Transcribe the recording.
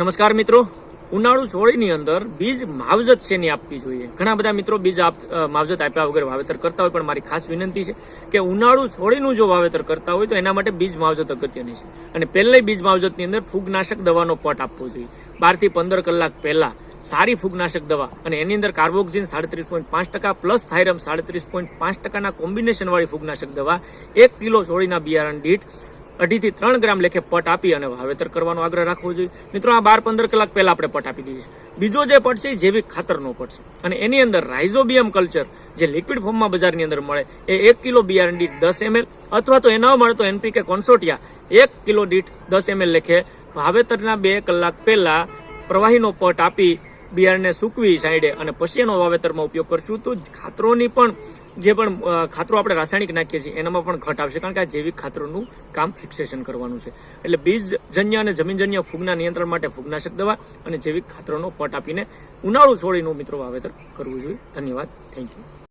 નમસ્કાર મિત્રો. ઉનાળુ છોડીની અંદર બીજ માવજત શેની આપવી જોઈએ? ઘણા બધા મિત્રો બીજ માવજત આપ્યા વગર વાવેતર કરતા હોય, પણ મારી ખાસ વિનંતી છે કે ઉનાળુ છોડીનું જો વાવેતર કરતા હોય તો એના માટે બીજ માવજત અગત્યની છે. અને પહેલે બીજ માવજતની અંદર ફૂગનાશક દવાનો પટ આપવો જોઈએ. બારથી પંદર કલાક પહેલાં સારી ફૂગનાશક દવા અને એની અંદર કાર્બોક્સિન સાડત્રીસ પોઈન્ટ પાંચ ટકા પ્લસ થાઇરમ સાડત્રીસ પોઈન્ટ પાંચ ટકાના કોમ્બિનેશનવાળી ફૂગનાશક દવા, એક કિલો છોડીના બિયારણ દીઠ અઢીથી ત્રણ ગ્રામ લેખે પટ આપી અને વાવેતર કરવાનો આગ્રહ રાખવો જોઈએ. મિત્રો, આ બાર પંદર કલાક પહેલા આપણે પટ આપી દઈએ છીએ. બીજો જે પટ છે જૈવિક ખાતરનો પટ છે. અને એની અંદર રાઇઝોબિયમ કલ્ચર જે લિક્વિડ ફોર્મમાં બજારની અંદર મળે, એ એક કિલો બિયારણ દીઠ દસ એમએલ અથવા તો એ ન મળે તો એનપીકે કોન્સોટિયા એક કિલો દીઠ દસ એમએલ લેખે વાવેતરના બે કલાક પહેલા પ્રવાહીનો પટ આપી બિયારણને સૂકવી સાઈડે અને પછી એનો વાવેતરમાં ઉપયોગ કરશું તો ખાતરોની પણ, જે પણ ખાતરો આપણે રાસાયણિક નાખીએ છીએ, એનામાં પણ ઘટ આવશે. કારણ કે આ જૈવિક ખાતરોનું કામ ફિક્સેશન કરવાનું છે. એટલે બીજજન્ય અને જમીનજન્ય ફૂગના નિયંત્રણ માટે ફૂગનાશક દવા અને જૈવિક ખાતરોનો પટ આપીને ઉનાળુ છોડીનું મિત્રો વાવેતર કરવું જોઈએ. ધન્યવાદ. Thank you